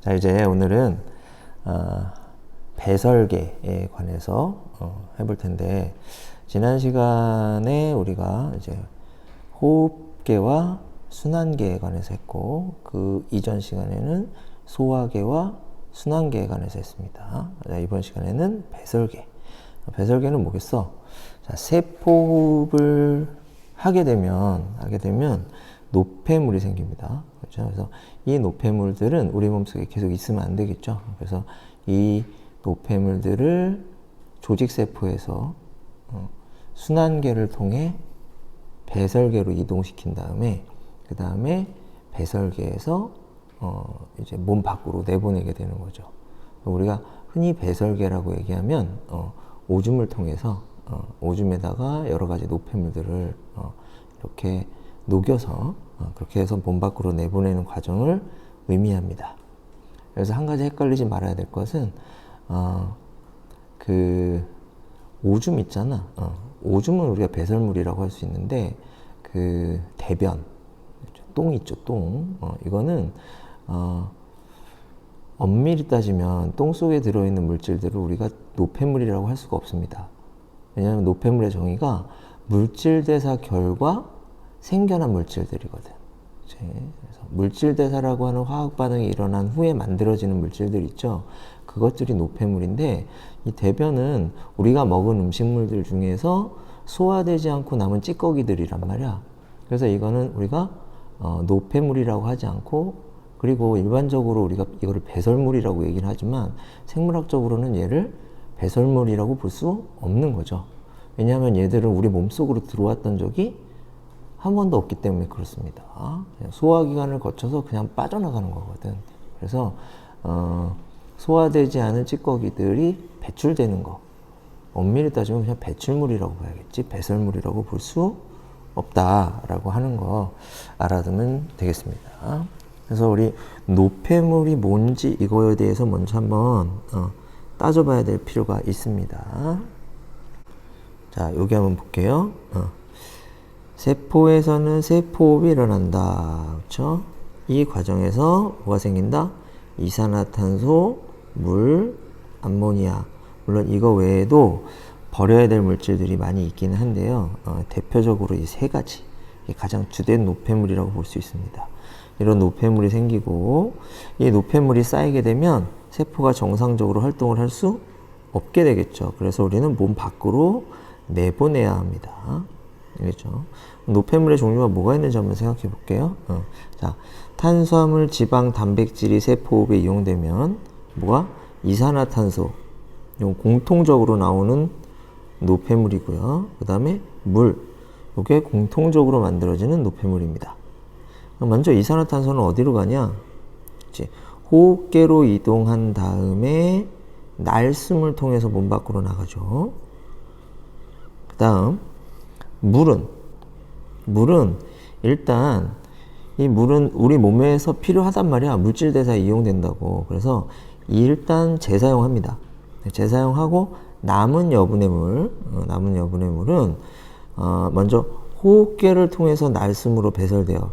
자, 이제 오늘은 어, 배설계에 관해서 어, 해볼 텐데 지난 시간에 우리가 이제 호흡계와 순환계에 관해서 했고 그 이전 시간에는 소화계와 순환계에 관해서 했습니다. 자, 이번 시간에는 배설계. 배설계는 뭐겠어? 자, 세포호흡을 하게 되면 하게 되면 노폐물이 생깁니다. 그렇죠? 그래서 이 노폐물들은 우리 몸속에 계속 있으면 안 되겠죠. 그래서 이 노폐물들을 조직 세포에서 어, 순환계를 통해 배설계로 이동시킨 다음에 그 다음에 배설계에서 어 이제 몸 밖으로 내보내게 되는 거죠. 우리가 흔히 배설계라고 얘기하면 어 오줌을 통해서 어 오줌에다가 여러 가지 노폐물들을 어 이렇게 녹여서 어 그렇게 해서 몸 밖으로 내보내는 과정을 의미합니다. 그래서 한 가지 헷갈리지 말아야 될 것은 어 그 오줌 있잖아. 어 오줌은 우리가 배설물이라고 할 수 있는데 그 대변 똥 있죠, 똥. 어, 이거는 어, 엄밀히 따지면 똥 속에 들어있는 물질들을 우리가 노폐물이라고 할 수가 없습니다. 왜냐하면 노폐물의 정의가 물질 대사 결과 생겨난 물질들이거든. 그래서 물질 대사라고 하는 화학 반응이 일어난 후에 만들어지는 물질들 있죠. 그것들이 노폐물인데 이 대변은 우리가 먹은 음식물들 중에서 소화되지 않고 남은 찌꺼기들이란 말이야. 그래서 이거는 우리가 어, 노폐물이라고 하지 않고 그리고 일반적으로 우리가 이거를 배설물이라고 얘기를 하지만 생물학적으로는 얘를 배설물이라고 볼 수 없는 거죠. 왜냐하면 얘들은 우리 몸속으로 들어왔던 적이 한 번도 없기 때문에 그렇습니다. 소화기관을 거쳐서 그냥 빠져나가는 거거든. 그래서 어, 소화되지 않은 찌꺼기들이 배출되는 거. 엄밀히 따지면 그냥 배출물이라고 봐야겠지. 배설물이라고 볼 수 없다라고 하는 거 알아두면 되겠습니다. 그래서 우리 노폐물이 뭔지 이거에 대해서 먼저 한번 어, 따져봐야 될 필요가 있습니다. 자, 여기 한번 볼게요. 어. 세포에서는 세포호흡이 일어난다. 그렇죠? 이 과정에서 뭐가 생긴다? 이산화탄소, 물, 암모니아. 물론 이거 외에도 버려야 될 물질들이 많이 있기는 한데요. 어, 대표적으로 이 세 가지 가장 주된 노폐물이라고 볼 수 있습니다. 이런 노폐물이 생기고 이 노폐물이 쌓이게 되면 세포가 정상적으로 활동을 할 수 없게 되겠죠. 그래서 우리는 몸 밖으로 내보내야 합니다. 알겠죠? 노폐물의 종류가 뭐가 있는지 한번 생각해 볼게요. 어. 자, 탄수화물, 지방, 단백질이 세포호흡에 이용되면 뭐가 이산화탄소, 공통적으로 나오는 노폐물이고요. 그 다음에 물. 이게 공통적으로 만들어지는 노폐물입니다. 먼저 이산화탄소는 어디로 가냐? 호흡계로 이동한 다음에 날숨을 통해서 몸 밖으로 나가죠. 그 다음, 물은, 물은 일단 이 물은 우리 몸에서 필요하단 말이야. 물질 대사에 이용된다고. 그래서 일단 재사용합니다. 재사용하고 남은 여분의 물, 어, 남은 여분의 물은 어, 먼저 호흡계를 통해서 날숨으로 배설돼요.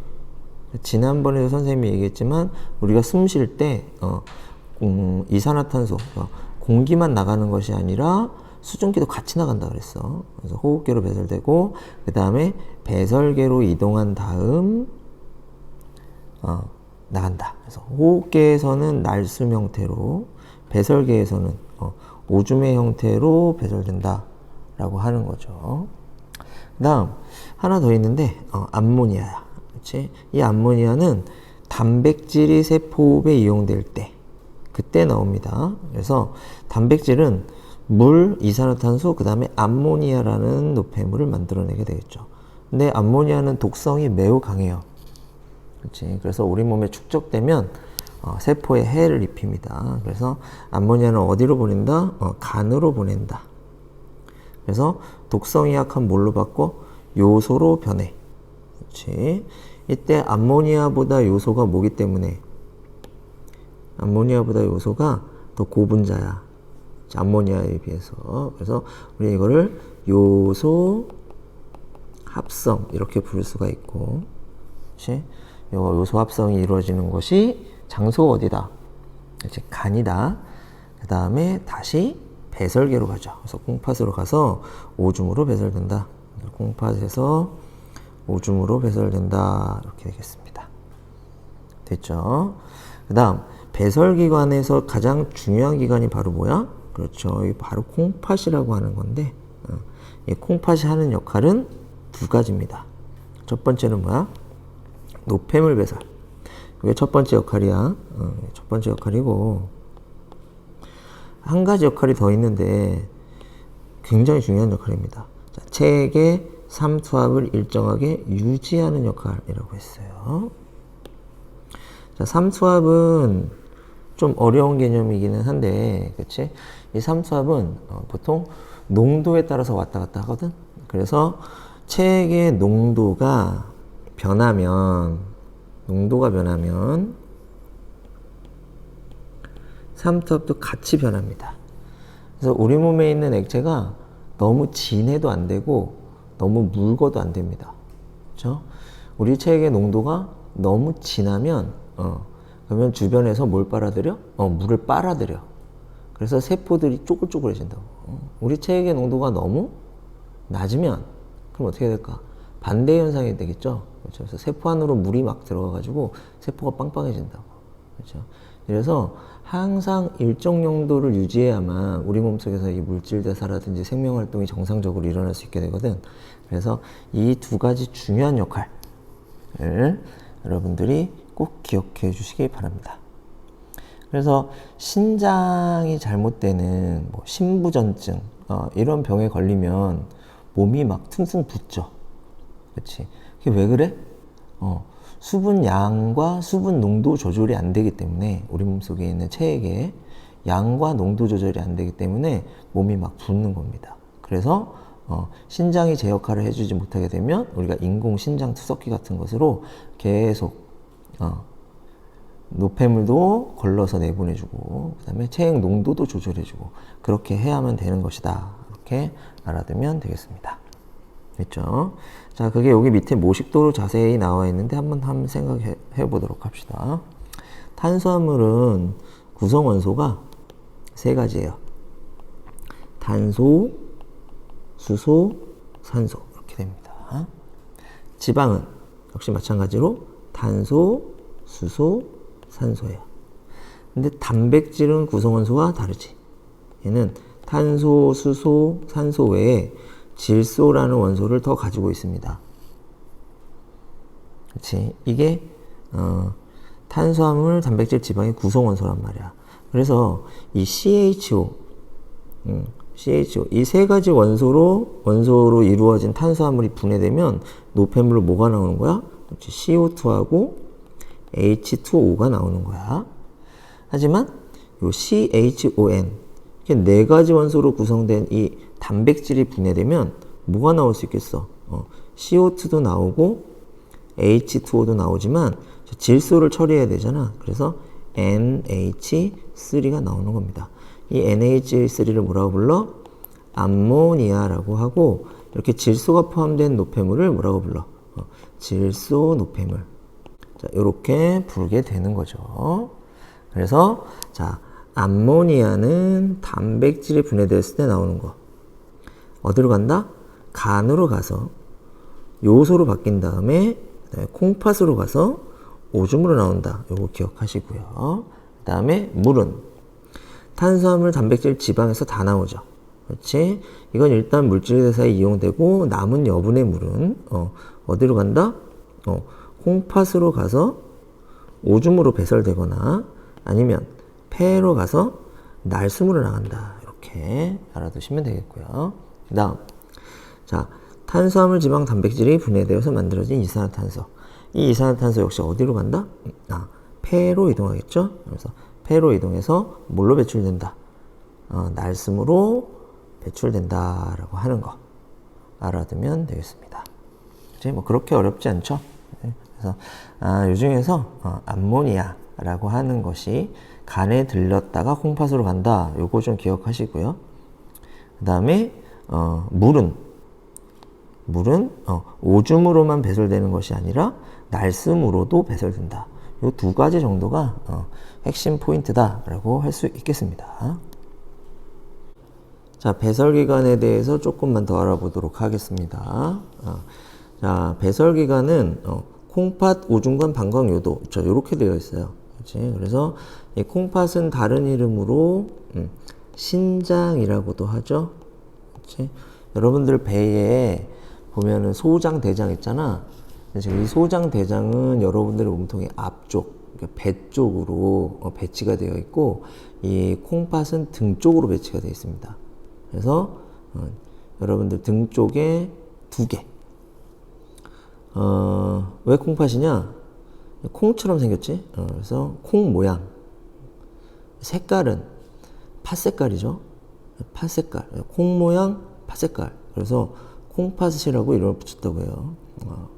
지난번에도 선생님이 얘기했지만 우리가 숨 쉴때 어, 음, 이산화탄소, 어, 공기만 나가는 것이 아니라 수증기도 같이 나간다 그랬어. 그래서 호흡계로 배설되고 그 다음에 배설계로 이동한 다음 어, 나간다. 그래서 호흡계에서는 날숨 형태로 배설계에서는 어, 오줌의 형태로 배설된다라고 하는 거죠. 그다음 하나 더 있는데 어, 암모니아야. 그렇지? 이 암모니아는 단백질이 세포호흡에 이용될 때 그때 나옵니다. 그래서 단백질은 물, 이산화탄소, 그 다음에 암모니아라는 노폐물을 만들어내게 되겠죠. 근데 암모니아는 독성이 매우 강해요. 그렇지? 그래서 우리 몸에 축적되면 어, 세포에 해를 입힙니다. 그래서 암모니아는 어디로 보낸다? 어, 간으로 보낸다. 그래서 독성이 약한 뭘로 바꿔? 요소로 변해. 그렇지. 이때 암모니아보다 요소가 뭐기 때문에? 암모니아보다 요소가 더 고분자야. 암모니아에 비해서. 그래서 우리 이거를 요소 합성 이렇게 부를 수가 있고. 그렇지? 요소 합성이 이루어지는 것이 장소가 어디다? 이제 간이다. 그 다음에 다시 배설계로 가죠. 그래서 콩팥으로 가서 오줌으로 배설된다. 콩팥에서 오줌으로 배설된다. 이렇게 되겠습니다. 됐죠? 그 다음, 배설기관에서 가장 중요한 기관이 바로 뭐야? 그렇죠. 이 바로 콩팥이라고 하는 건데, 어, 이 콩팥이 하는 역할은 두 가지입니다. 첫 번째는 뭐야? 노폐물 배설. 이게 첫 번째 역할이야. 어, 첫 번째 역할이고, 한 가지 역할이 더 있는데, 굉장히 중요한 역할입니다. 자, 체액의 삼투압을 일정하게 유지하는 역할이라고 했어요. 자, 삼투압은 좀 어려운 개념이기는 한데, 그치? 이 삼투압은 어, 보통 농도에 따라서 왔다 갔다 하거든? 그래서 체액의 농도가 변하면, 농도가 변하면, 삼투압도 같이 변합니다. 그래서 우리 몸에 있는 액체가 너무 진해도 안 되고, 너무 묽어도 안 됩니다. 그렇죠? 우리 체액의 농도가 너무 진하면 어, 그러면 주변에서 뭘 빨아들여? 어, 물을 빨아들여. 그래서 세포들이 쪼글쪼글해진다고. 어, 우리 체액의 농도가 너무 낮으면 그럼 어떻게 될까? 반대 현상이 되겠죠. 그렇죠? 그래서 세포 안으로 물이 막 들어가가지고 세포가 빵빵해진다고. 그렇죠? 그래서 항상 일정 용도를 유지해야만 우리 몸속에서 이 물질 대사라든지 생명 활동이 정상적으로 일어날 수 있게 되거든. 그래서 이 두 가지 중요한 역할을 여러분들이 꼭 기억해 주시기 바랍니다. 그래서 신장이 잘못되는 뭐 신부전증 어, 이런 병에 걸리면 몸이 막 퉁퉁 붓죠. 그렇지? 그게 왜 그래? 어, 수분 양과 수분 농도 조절이 안 되기 때문에 우리 몸 속에 있는 체액의 양과 농도 조절이 안 되기 때문에 몸이 막 붓는 겁니다. 그래서 어, 신장이 제 역할을 해주지 못하게 되면 우리가 인공 신장 투석기 같은 것으로 계속 어, 노폐물도 걸러서 내보내주고 그다음에 체액 농도도 조절해주고 그렇게 해야만 되는 것이다. 이렇게 알아두면 되겠습니다. 됐죠? 자, 그게 여기 밑에 모식도로 자세히 나와 있는데 한번 한번 생각해 보도록 합시다. 탄수화물은 구성 원소가 세 가지예요. 탄소, 수소, 산소 이렇게 됩니다. 지방은 역시 마찬가지로 탄소, 수소, 산소예요. 근데 단백질은 구성원소와 다르지. 얘는 탄소, 수소, 산소 외에 질소라는 원소를 더 가지고 있습니다. 그렇지? 이게 어, 탄수화물, 단백질, 지방의 구성원소란 말이야. 그래서 이 CHO, 음, CHO 이 세 가지 원소로 원소로 이루어진 탄수화물이 분해되면 노폐물로 뭐가 나오는 거야? CO2하고 H2O가 나오는 거야. 하지만 요 CHON 네 가지 원소로 구성된 이 단백질이 분해되면 뭐가 나올 수 있겠어? 어, CO2도 나오고 H2O도 나오지만 질소를 처리해야 되잖아. 그래서 NH3가 나오는 겁니다. 이 NH3를 뭐라고 불러? 암모니아라고 하고 이렇게 질소가 포함된 노폐물을 뭐라고 불러? 어, 질소 노폐물. 자, 이렇게 부르게 되는 거죠. 그래서 자, 암모니아는 단백질이 분해됐을 때 나오는 거. 어디로 간다? 간으로 가서 요소로 바뀐 다음에 콩팥으로 가서 오줌으로 나온다. 요거 기억하시고요. 그 다음에 물은 탄수화물, 단백질, 지방에서 다 나오죠. 그렇지? 이건 일단 물질 대사에 이용되고 남은 여분의 물은 어, 어디로 간다? 어, 콩팥으로 가서 오줌으로 배설되거나 아니면 폐로 가서 날숨으로 나간다. 이렇게 알아두시면 되겠고요. 그 다음, 자, 탄수화물, 지방, 단백질이 분해되어서 만들어진 이산화탄소. 이 이산화탄소 역시 어디로 간다? 아, 폐로 이동하겠죠? 그래서 폐로 이동해서 뭘로 배출된다? 어, 날숨으로 배출된다라고 하는 거 알아두면 되겠습니다. 이제 뭐 그렇게 어렵지 않죠? 네. 그래서 아, 요 중에서 어, 암모니아라고 하는 것이 간에 들렸다가 콩팥으로 간다. 요거 좀 기억하시고요. 그 다음에 어, 물은 물은 어, 오줌으로만 배설되는 것이 아니라 날숨으로도 배설된다. 이두 가지 정도가 어, 핵심 포인트다라고 할 수 있겠습니다. 자, 배설기관에 대해서 조금만 더 알아보도록 하겠습니다. 어, 자, 배설기관은 어, 콩팥, 오중관, 방광, 요도 저 이렇게 되어 있어요. 그렇지? 그래서 이 콩팥은 다른 이름으로 음, 신장이라고도 하죠. 그렇지? 여러분들 배에 보면은 소장, 대장 있잖아. 이 소장, 대장은 여러분들의 몸통의 앞쪽, 그러니까 배 쪽으로 어, 배치가 되어 있고 이 콩팥은 등 쪽으로 배치가 되어 있습니다. 그래서 어, 여러분들 등 쪽에 두 개. 어, 왜 콩팥이냐? 콩처럼 생겼지? 어, 그래서 콩 모양. 색깔은 팥 색깔이죠. 팥 색깔. 콩 모양, 팥 색깔. 그래서 콩팥이라고 이름을 붙였다고 해요. 어,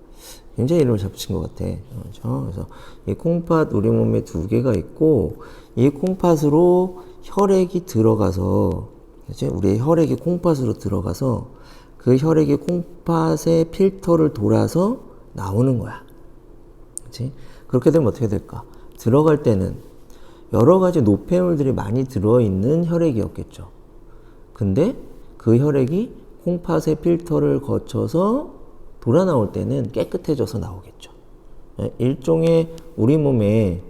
굉장히 이름을 잘 붙인 것 같아. 어, 그렇죠? 그래서 이 콩팥 우리 몸에 두 개가 있고 이 콩팥으로 혈액이 들어가서 그치? 우리의 혈액이 콩팥으로 들어가서 그 혈액이 콩팥의 필터를 돌아서 나오는 거야. 그치? 그렇게 되면 어떻게 될까? 들어갈 때는 여러 가지 노폐물들이 많이 들어있는 혈액이었겠죠. 근데 그 혈액이 콩팥의 필터를 거쳐서 돌아 나올 때는 깨끗해져서 나오겠죠. 예, 일종의 우리 몸에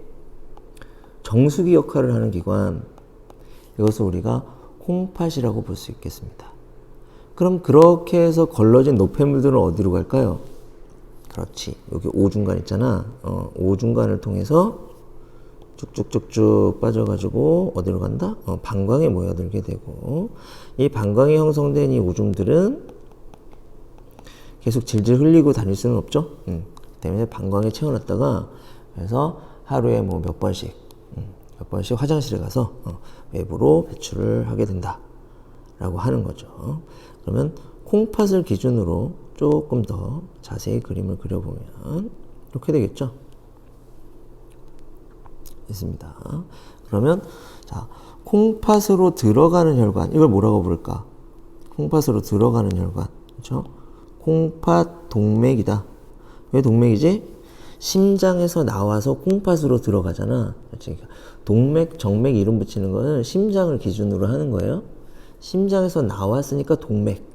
정수기 역할을 하는 기관, 이것을 우리가 콩팥이라고 볼 수 있겠습니다. 그럼 그렇게 해서 걸러진 노폐물들은 어디로 갈까요? 그렇지. 여기 오중간 있잖아. 어, 오중간을 통해서 쭉쭉쭉쭉 빠져가지고 어디로 간다? 어, 방광에 모여들게 되고 이 방광에 형성된 이 오줌들은 계속 질질 흘리고 다닐 수는 없죠. 음, 때문에 방광에 채워놨다가 그래서 하루에 뭐 몇 번씩 음, 몇 번씩 화장실에 가서 어, 외부로 배출을 하게 된다라고 하는 거죠. 그러면 콩팥을 기준으로 조금 더 자세히 그림을 그려보면 이렇게 되겠죠. 있습니다. 그러면 자 콩팥으로 들어가는 혈관 이걸 뭐라고 부를까? 콩팥으로 들어가는 혈관 그렇죠? 콩팥 동맥이다. 왜 동맥이지? 심장에서 나와서 콩팥으로 들어가잖아. 그렇지? 동맥, 정맥 이름 붙이는 거는 심장을 기준으로 하는 거예요. 심장에서 나왔으니까 동맥.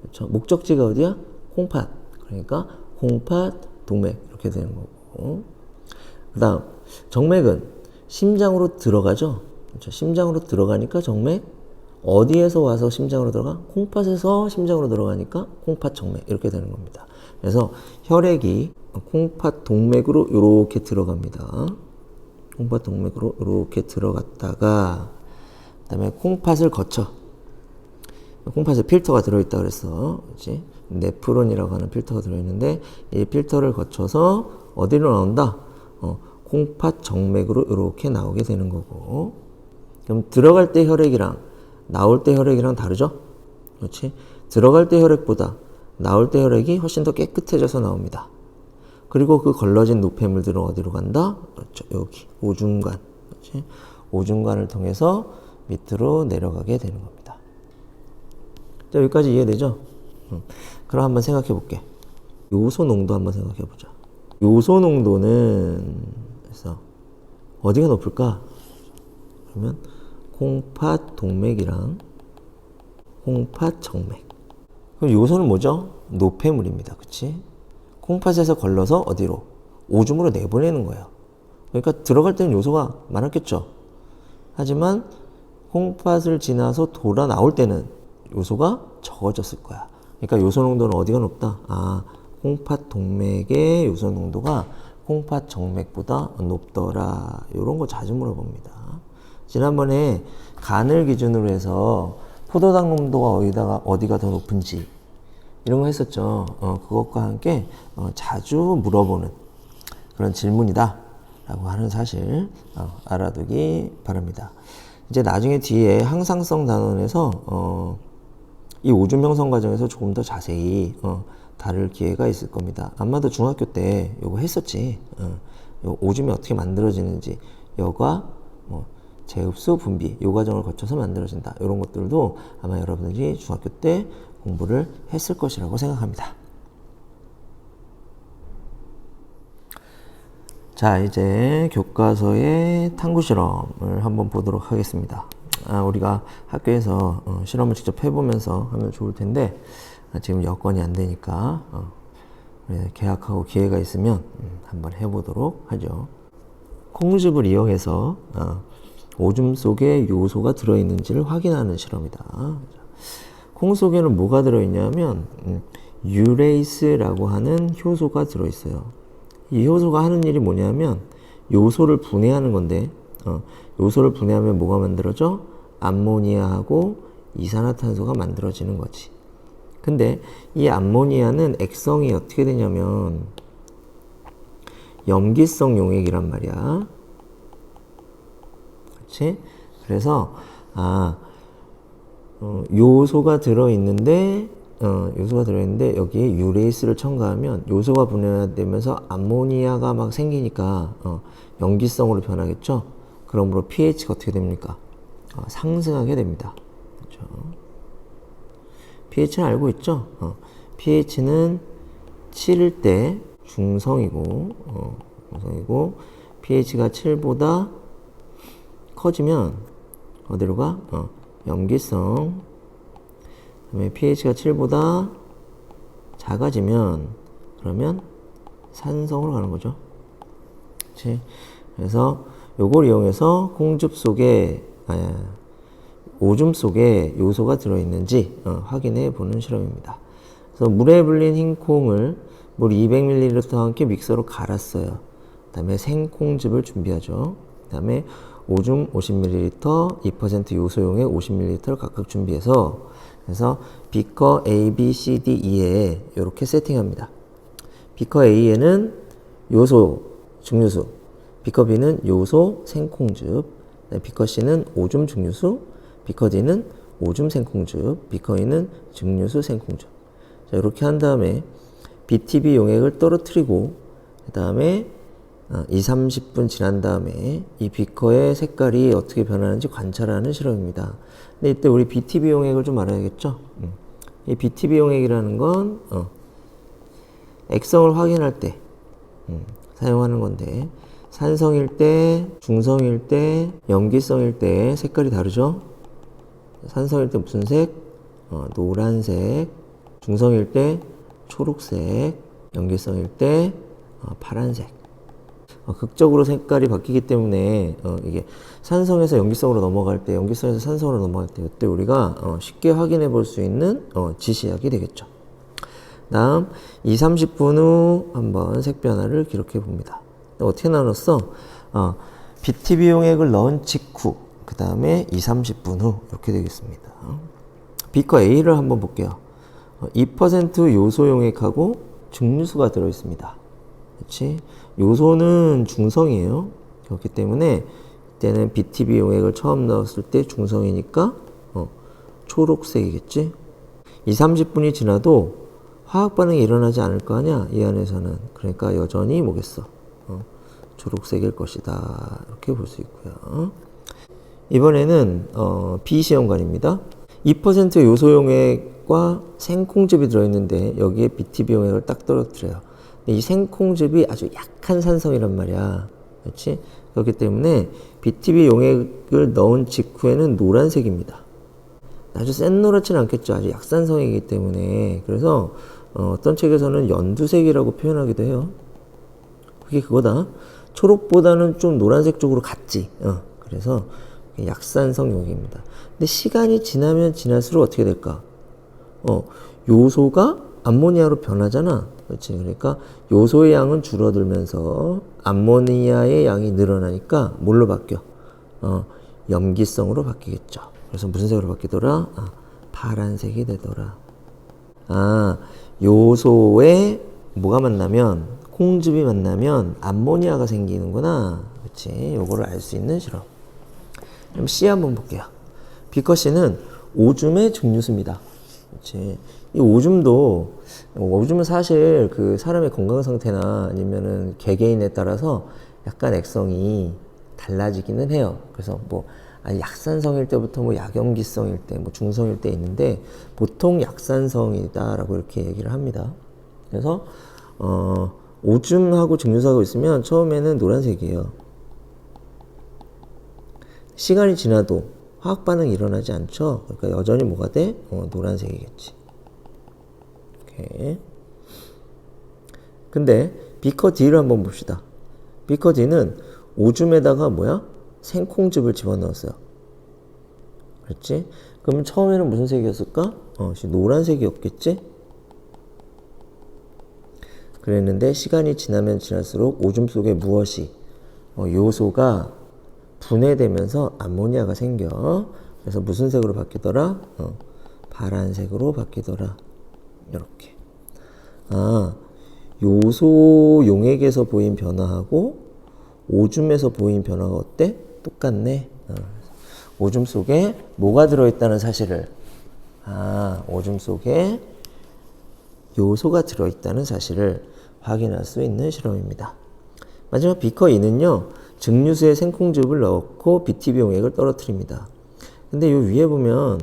그렇죠? 목적지가 어디야? 콩팥. 그러니까 콩팥, 동맥 이렇게 되는 거고. 그다음 정맥은 심장으로 들어가죠. 그렇죠? 심장으로 들어가니까 정맥 어디에서 와서 심장으로 들어가? 콩팥에서 심장으로 들어가니까 콩팥 정맥 이렇게 되는 겁니다. 그래서 혈액이 콩팥 동맥으로 이렇게 들어갑니다. 콩팥 동맥으로 이렇게 들어갔다가 그다음에 콩팥을 거쳐 콩팥에 필터가 들어있다 그랬어. 그렇지? 네프론이라고 하는 필터가 들어있는데 이 필터를 거쳐서 어디로 나온다? 어, 콩팥 정맥으로 이렇게 나오게 되는 거고. 그럼 들어갈 때 혈액이랑 나올 때 혈액이랑 다르죠? 그렇지? 들어갈 때 혈액보다 나올 때 혈액이 훨씬 더 깨끗해져서 나옵니다. 그리고 그 걸러진 노폐물들은 어디로 간다? 그렇죠. 여기 오중간. 그렇지? 오중간을 통해서 밑으로 내려가게 되는 겁니다. 자, 여기까지 이해되죠? 음. 그럼 한번 생각해 볼게. 요소 농도 한번 생각해 보자. 요소 농도는 그래서 어디가 높을까? 그러면 콩팥 동맥이랑 콩팥 정맥. 그럼 요소는 뭐죠? 노폐물입니다. 그치? 콩팥에서 걸러서 어디로? 오줌으로 내보내는 거예요. 그러니까 들어갈 때는 요소가 많았겠죠. 하지만 콩팥을 지나서 돌아 나올 때는 요소가 적어졌을 거야. 그러니까 요소 농도는 어디가 높다? 아, 콩팥 동맥의 요소 농도가 콩팥 정맥보다 높더라. 이런 거 자주 물어봅니다. 지난번에 간을 기준으로 해서 포도당 농도가 어디다가 어디가 더 높은지 이런 거 했었죠. 어, 그것과 함께 어, 자주 물어보는 그런 질문이다라고 하는 사실 어, 알아두기 바랍니다. 이제 나중에 뒤에 항상성 단원에서 어, 이 오줌 형성 과정에서 조금 더 자세히 어, 다룰 기회가 있을 겁니다. 아마도 중학교 때 이거 했었지. 어, 요 오줌이 어떻게 만들어지는지 여과 뭐 제흡수 분비 요 과정을 거쳐서 만들어진다. 이런 것들도 아마 여러분들이 중학교 때 공부를 했을 것이라고 생각합니다. 자, 이제 교과서의 탐구 실험을 한번 보도록 하겠습니다. 아, 우리가 학교에서 어, 실험을 직접 해보면서 하면 좋을 텐데, 아, 지금 여건이 안 되니까, 어, 우리 계약하고 기회가 있으면 음, 한번 해보도록 하죠. 콩즙을 이용해서 어, 오줌 속에 요소가 들어있는지를 확인하는 실험이다. 콩 속에는 뭐가 들어있냐면 음, 유레이스라고 하는 효소가 들어있어요. 이 효소가 하는 일이 뭐냐면 요소를 분해하는 건데 어, 요소를 분해하면 뭐가 만들어져? 암모니아하고 이산화탄소가 만들어지는 거지. 근데 이 암모니아는 액성이 어떻게 되냐면 염기성 용액이란 말이야. 그렇지? 그래서 아 어, 요소가 들어 있는데 어, 요소가 들어 있는데 여기에 유레이스를 첨가하면 요소가 분해되면서 암모니아가 막 생기니까 어, 염기성으로 변하겠죠. 그러므로 pH가 어떻게 됩니까? 어, 상승하게 됩니다. 그렇죠? pH는 알고 있죠? 어, pH는 7일 때 중성이고, 어, 중성이고, pH가 7보다 커지면, 어디로 가? 어, 염기성. 그 다음에 pH가 7보다 작아지면, 그러면 산성으로 가는 거죠. 그치? 그래서 요걸 이용해서 콩즙 속에, 아, 오줌 속에 요소가 들어있는지 어, 확인해 보는 실험입니다. 그래서 물에 불린 흰 콩을 물 200ml와 함께 믹서로 갈았어요. 그 다음에 생콩즙을 준비하죠. 그 다음에 오줌 50ml, 2% 요소용액 50ml를 각각 준비해서 그래서 비커 A, B, C, D, E에 이렇게 세팅합니다. 비커 A에는 요소, 증류수, 비커 B는 요소, 생콩즙, 비커 C는 오줌 증류수, 비커 D는 오줌 생콩즙, 비커 E는 증류수 생콩즙. 자, 이렇게 한 다음에 BTB 용액을 떨어뜨리고 그 다음에 2, 30분 지난 다음에 이 비커의 색깔이 어떻게 변하는지 관찰하는 실험입니다. 근데 이때 우리 BTB 용액을 좀 알아야겠죠? 음. 이 BTB 용액이라는 건 어, 액성을 확인할 때 음, 사용하는 건데 산성일 때, 중성일 때, 염기성일 때 색깔이 다르죠? 산성일 때 무슨 색? 어, 노란색. 중성일 때 초록색. 염기성일 때 어, 파란색. 어, 극적으로 색깔이 바뀌기 때문에 어, 이게 산성에서 염기성으로 넘어갈 때, 염기성에서 산성으로 넘어갈 때 이때 우리가 어, 쉽게 확인해 볼 수 있는 어, 지시약이 되겠죠. 다음 2, 30분 후 한번 색 변화를 기록해 봅니다. 어떻게 나눴어? 어, BTB 용액을 넣은 직후 그 다음에 2, 30분 후 이렇게 되겠습니다. 비커 A를 한번 볼게요. 어, 2% 요소 용액하고 증류수가 들어 있습니다. 그렇지? 요소는 중성이에요. 그렇기 때문에 이때는 BTB 용액을 처음 넣었을 때 중성이니까 어, 초록색이겠지? 2, 30분이 지나도 화학 반응이 일어나지 않을 거 아니야? 이 안에서는. 그러니까 여전히 뭐겠어? 어, 초록색일 것이다. 이렇게 볼 수 있고요. 이번에는 어, 비시험관입니다. 2% 요소용액과 생콩즙이 들어있는데 여기에 BTB 용액을 딱 떨어뜨려요. 이 생콩즙이 아주 약한 산성이란 말이야. 그렇지? 그렇기 때문에 BTB 용액을 넣은 직후에는 노란색입니다. 아주 센 노랗지는 않겠죠. 아주 약산성이기 때문에. 그래서 어, 어떤 책에서는 연두색이라고 표현하기도 해요. 그게 그거다. 초록보다는 좀 노란색 쪽으로 갔지. 어, 그래서 약산성 용액입니다. 근데 시간이 지나면 지날수록 어떻게 될까? 어, 요소가 암모니아로 변하잖아. 그렇지. 그러니까 요소의 양은 줄어들면서 암모니아의 양이 늘어나니까 뭘로 바뀌어? 어, 염기성으로 바뀌겠죠. 그래서 무슨 색으로 바뀌더라? 아, 파란색이 되더라. 아, 요소에 뭐가 만나면 콩즙이 만나면 암모니아가 생기는구나. 그렇지. 요거를 알 수 있는 실험. 그럼 C 한번 볼게요. 비커 C는 오줌의 증류수입니다. 그렇지. 이 오줌도 오줌은 사실 그 사람의 건강 상태나 아니면은 개개인에 따라서 약간 액성이 달라지기는 해요. 그래서 뭐 약산성일 때부터 뭐 약염기성일 때, 뭐 중성일 때 있는데 보통 약산성이다라고 이렇게 얘기를 합니다. 그래서 어 오줌하고 증류소하고 있으면 처음에는 노란색이에요. 시간이 지나도 화학 반응이 일어나지 않죠. 그러니까 여전히 뭐가 돼? 어, 노란색이겠지. 오케이. 근데 비커 D를 한번 봅시다. 비커 D는 오줌에다가 뭐야? 생콩즙을 집어넣었어요. 그렇지? 그러면 처음에는 무슨 색이었을까? 어, 노란색이었겠지? 그랬는데 시간이 지나면 지날수록 오줌 속에 무엇이 어, 요소가 분해되면서 암모니아가 생겨. 그래서 무슨 색으로 바뀌더라? 어, 파란색으로 바뀌더라. 이렇게. 아, 요소 용액에서 보인 변화하고 오줌에서 보인 변화가 어때? 똑같네. 어, 오줌 속에 뭐가 들어있다는 사실을 아, 오줌 속에 요소가 들어있다는 사실을 확인할 수 있는 실험입니다. 마지막 비커 2는요, 증류수에 생콩즙을 넣고 BTB 용액을 떨어뜨립니다. 근데 요 위에 보면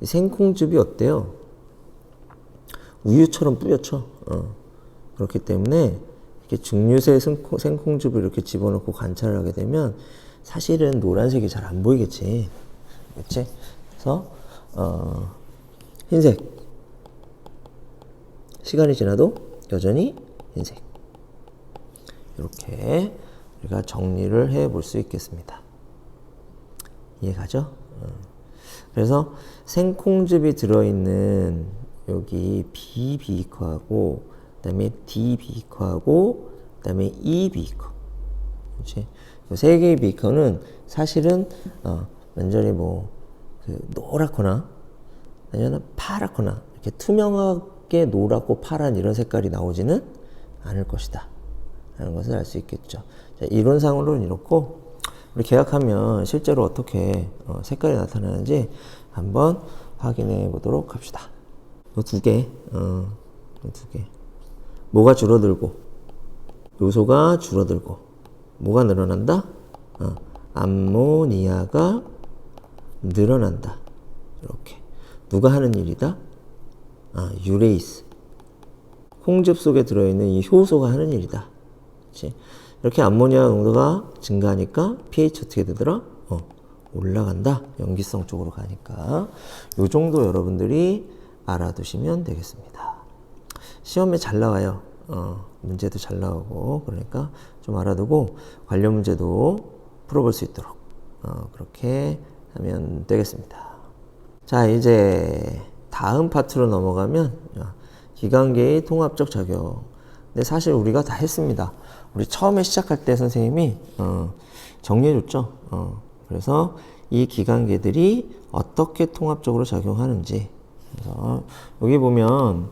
이 생콩즙이 어때요? 우유처럼 뿌옇죠? 어. 그렇기 때문에 이렇게 증류수에 생콩, 생콩즙을 이렇게 집어넣고 관찰을 하게 되면 사실은 노란색이 잘 안 보이겠지. 그렇지? 그래서, 어, 흰색. 시간이 지나도 여전히 흰색. 이렇게 우리가 정리를 해 볼 수 있겠습니다. 이해가죠? 어. 그래서 생콩즙이 들어있는 여기 B 비커하고 그다음에 D 비커하고 그다음에 E 비커. 그렇지? 세 개의 비커는 사실은 어, 완전히 뭐 그 노랗거나 아니면 파랗거나 이렇게 투명하 게 노랗고 파란 이런 색깔이 나오지는 않을 것이다. 라는 것을 알 수 있겠죠. 자, 이론상으로는 이렇고 우리 계약하면 실제로 어떻게 어, 색깔이 나타나는지 한번 확인해 보도록 합시다. 이두 개, 어, 이두 개. 뭐가 줄어들고 요소가 줄어들고 뭐가 늘어난다? 어, 암모니아가 늘어난다. 이렇게 누가 하는 일이다? 아, 유레이스. 콩즙 속에 들어있는 이 효소가 하는 일이다. 그렇지? 이렇게 암모니아 농도가 증가하니까 pH 어떻게 되더라? 어, 올라간다. 염기성 쪽으로 가니까. 요 정도 여러분들이 알아두시면 되겠습니다. 시험에 잘 나와요. 어, 문제도 잘 나오고 그러니까 좀 알아두고 관련 문제도 풀어볼 수 있도록 어, 그렇게 하면 되겠습니다. 자 이제 다음 파트로 넘어가면 어, 기관계의 통합적 작용. 근데 사실 우리가 다 했습니다. 우리 처음에 시작할 때 선생님이 어, 정리해줬죠. 어, 그래서 이 기관계들이 어떻게 통합적으로 작용하는지. 그래서 여기 보면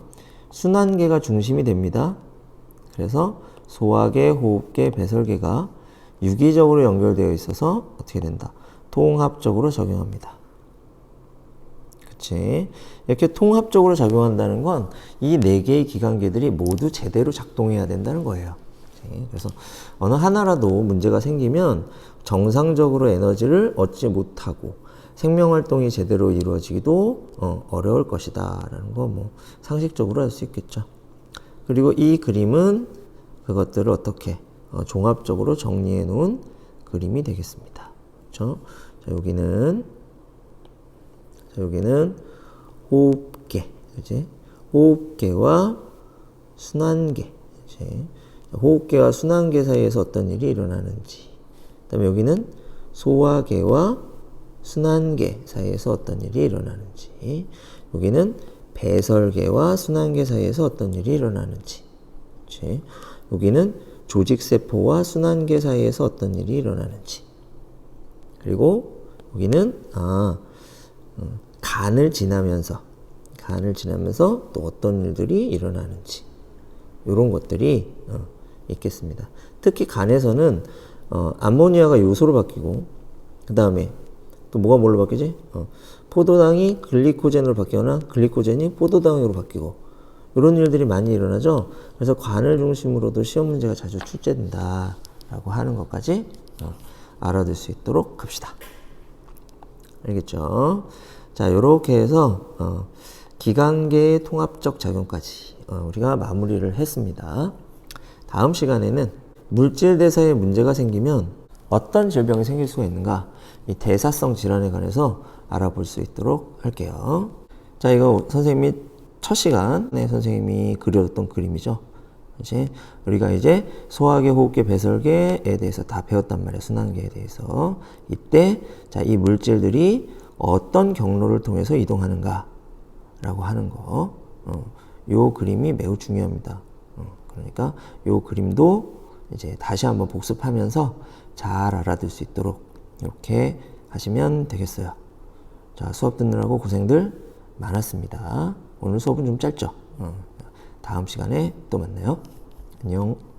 순환계가 중심이 됩니다. 그래서 소화계, 호흡계, 배설계가 유기적으로 연결되어 있어서 어떻게 된다? 통합적으로 적용합니다. 그치? 이렇게 통합적으로 작용한다는 건 이 네 개의 기관계들이 모두 제대로 작동해야 된다는 거예요. 그치? 그래서 어느 하나라도 문제가 생기면 정상적으로 에너지를 얻지 못하고 생명 활동이 제대로 이루어지기도 어, 어려울 것이다 라는 거 뭐 상식적으로 알 수 있겠죠. 그리고 이 그림은 그것들을 어떻게 어, 종합적으로 정리해 놓은 그림이 되겠습니다. 그렇죠? 자, 여기는 자, 여기는 호흡계, 그지? 호흡계와 순환계, 그지? 호흡계와 순환계 사이에서 어떤 일이 일어나는지. 그다음에 여기는 소화계와 순환계 사이에서 어떤 일이 일어나는지. 여기는 배설계와 순환계 사이에서 어떤 일이 일어나는지. 그치? 여기는 조직세포와 순환계 사이에서 어떤 일이 일어나는지. 그리고 여기는 아 음, 간을 지나면서 간을 지나면서 또 어떤 일들이 일어나는지 이런 것들이 어, 있겠습니다. 특히 간에서는 어, 암모니아가 요소로 바뀌고 그 다음에 또 뭐가 뭘로 바뀌지? 어, 포도당이 글리코젠으로 바뀌거나 글리코젠이 포도당으로 바뀌고 이런 일들이 많이 일어나죠. 그래서 관을 중심으로도 시험 문제가 자주 출제된다라고 하는 것까지 어, 알아둘 수 있도록 합시다. 알겠죠? 자, 이렇게 해서 어, 기관계의 통합적 작용까지 어, 우리가 마무리를 했습니다. 다음 시간에는 물질 대사에 문제가 생기면 어떤 질병이 생길 수가 있는가 이 대사성 질환에 관해서 알아볼 수 있도록 할게요. 자, 이거 선생님이 첫 시간에 선생님이 그려줬던 그림이죠. 이제 우리가 이제 소화계, 호흡계, 배설계에 대해서 다 배웠단 말이에요. 순환계에 대해서. 이때 자, 이 물질들이 어떤 경로를 통해서 이동하는가라고 하는 거. 어, 요 그림이 매우 중요합니다. 어, 그러니까 요 그림도 이제 다시 한번 복습하면서 잘 알아들 수 있도록 이렇게 하시면 되겠어요. 자, 수업 듣느라고 고생들 많았습니다. 오늘 수업은 좀 짧죠? 어, 다음 시간에 또 만나요. 안녕.